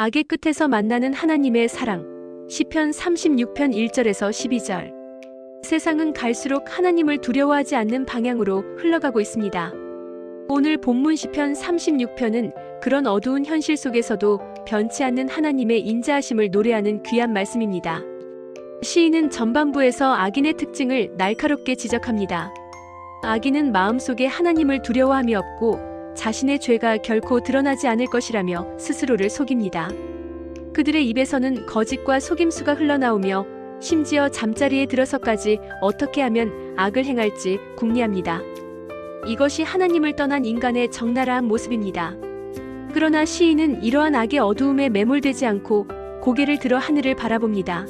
악의 끝에서 만나는 하나님의 사랑. 시편 36편 1절에서 12절. 세상은 갈수록 하나님을 두려워하지 않는 방향으로 흘러가고 있습니다. 오늘 본문 시편 36편은 그런 어두운 현실 속에서도 변치 않는 하나님의 인자하심을 노래하는 귀한 말씀입니다. 시인은 전반부에서 악인의 특징을 날카롭게 지적합니다. 악인은 마음속에 하나님을 두려워함이 없고 자신의 죄가 결코 드러나지 않을 것이라며 스스로를 속입니다. 그들의 입에서는 거짓과 속임수가 흘러나오며 심지어 잠자리에 들어서까지 어떻게 하면 악을 행할지 궁리합니다. 이것이 하나님을 떠난 인간의 적나라한 모습입니다. 그러나 시인은 이러한 악의 어두움에 매몰되지 않고 고개를 들어 하늘을 바라봅니다.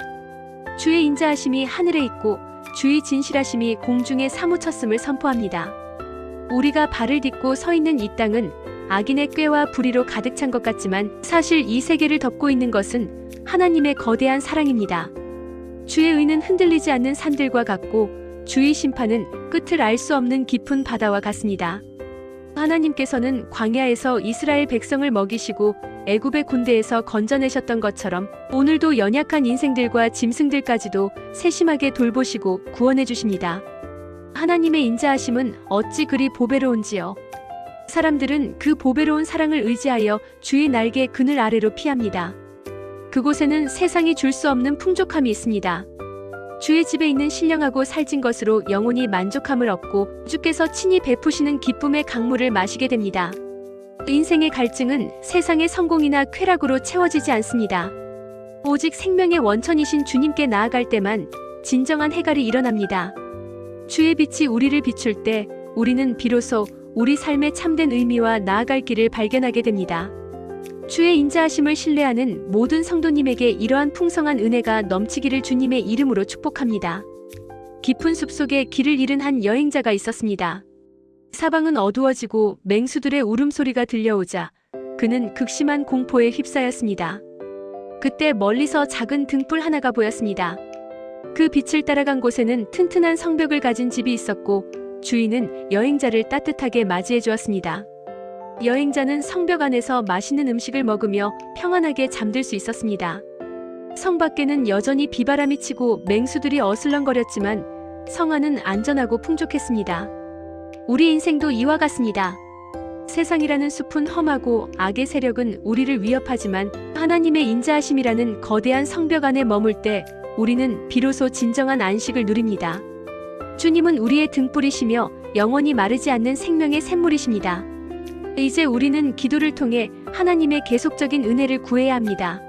주의 인자하심이 하늘에 있고 주의 진실하심이 공중에 사무쳤음을 선포합니다. 우리가 발을 딛고 서 있는 이 땅은 악인의 꾀와 불의로 가득 찬 것 같지만 사실 이 세계를 덮고 있는 것은 하나님의 거대한 사랑입니다. 주의 의는 흔들리지 않는 산들과 같고 주의 심판은 끝을 알 수 없는 깊은 바다와 같습니다. 하나님께서는 광야에서 이스라엘 백성을 먹이시고 애굽의 군대에서 건져내셨던 것처럼 오늘도 연약한 인생들과 짐승들까지도 세심하게 돌보시고 구원해 주십니다. 하나님의 인자하심은 어찌 그리 보배로운지요. 사람들은 그 보배로운 사랑을 의지하여 주의 날개 그늘 아래로 피합니다. 그곳에는 세상이 줄 수 없는 풍족함이 있습니다. 주의 집에 있는 신령하고 살찐 것으로 영혼이 만족함을 얻고 주께서 친히 베푸시는 기쁨의 강물을 마시게 됩니다. 인생의 갈증은 세상의 성공이나 쾌락으로 채워지지 않습니다. 오직 생명의 원천이신 주님께 나아갈 때만 진정한 해갈이 일어납니다. 주의 빛이 우리를 비출 때 우리는 비로소 우리 삶의 참된 의미와 나아갈 길을 발견하게 됩니다. 주의 인자하심을 신뢰하는 모든 성도님에게 이러한 풍성한 은혜가 넘치기를 주님의 이름으로 축복합니다. 깊은 숲속에 길을 잃은 한 여행자가 있었습니다. 사방은 어두워지고 맹수들의 울음소리가 들려오자 그는 극심한 공포에 휩싸였습니다. 그때 멀리서 작은 등불 하나가 보였습니다. 그 빛을 따라간 곳에는 튼튼한 성벽을 가진 집이 있었고 주인은 여행자를 따뜻하게 맞이해 주었습니다. 여행자는 성벽 안에서 맛있는 음식을 먹으며 평안하게 잠들 수 있었습니다. 성 밖에는 여전히 비바람이 치고 맹수들이 어슬렁거렸지만 성 안은 안전하고 풍족했습니다. 우리 인생도 이와 같습니다. 세상이라는 숲은 험하고 악의 세력은 우리를 위협하지만 하나님의 인자하심이라는 거대한 성벽 안에 머물 때 우리는 비로소 진정한 안식을 누립니다. 주님은 우리의 등불이시며 영원히 마르지 않는 생명의 샘물이십니다. 이제 우리는 기도를 통해 하나님의 계속적인 은혜를 구해야 합니다.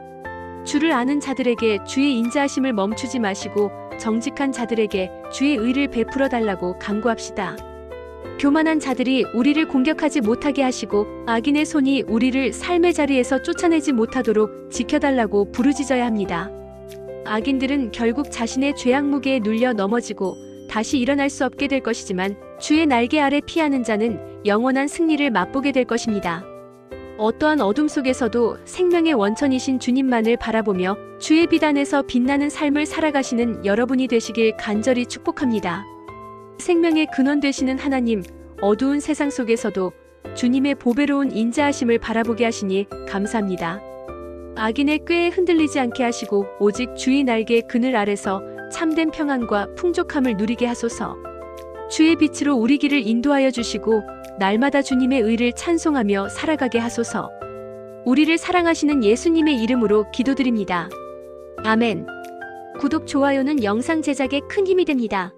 주를 아는 자들에게 주의 인자하심을 멈추지 마시고 정직한 자들에게 주의 의를 베풀어 달라고 간구합시다. 교만한 자들이 우리를 공격하지 못하게 하시고 악인의 손이 우리를 삶의 자리에서 쫓아내지 못하도록 지켜달라고 부르짖어야 합니다. 악인들은 결국 자신의 죄악 무게에 눌려 넘어지고 다시 일어날 수 없게 될 것이지만 주의 날개 아래 피하는 자는 영원한 승리를 맛보게 될 것입니다. 어떠한 어둠 속에서도 생명의 원천이신 주님만을 바라보며 주의 비단에서 빛나는 삶을 살아가시는 여러분이 되시길 간절히 축복합니다. 생명의 근원 되시는 하나님, 어두운 세상 속에서도 주님의 보배로운 인자하심을 바라보게 하시니 감사합니다. 악인의 꾀에 흔들리지 않게 하시고 오직 주의 날개 그늘 아래서 참된 평안과 풍족함을 누리게 하소서. 주의 빛으로 우리 길을 인도하여 주시고 날마다 주님의 의를 찬송하며 살아가게 하소서. 우리를 사랑하시는 예수님의 이름으로 기도드립니다. 아멘. 구독, 좋아요는 영상 제작에 큰 힘이 됩니다.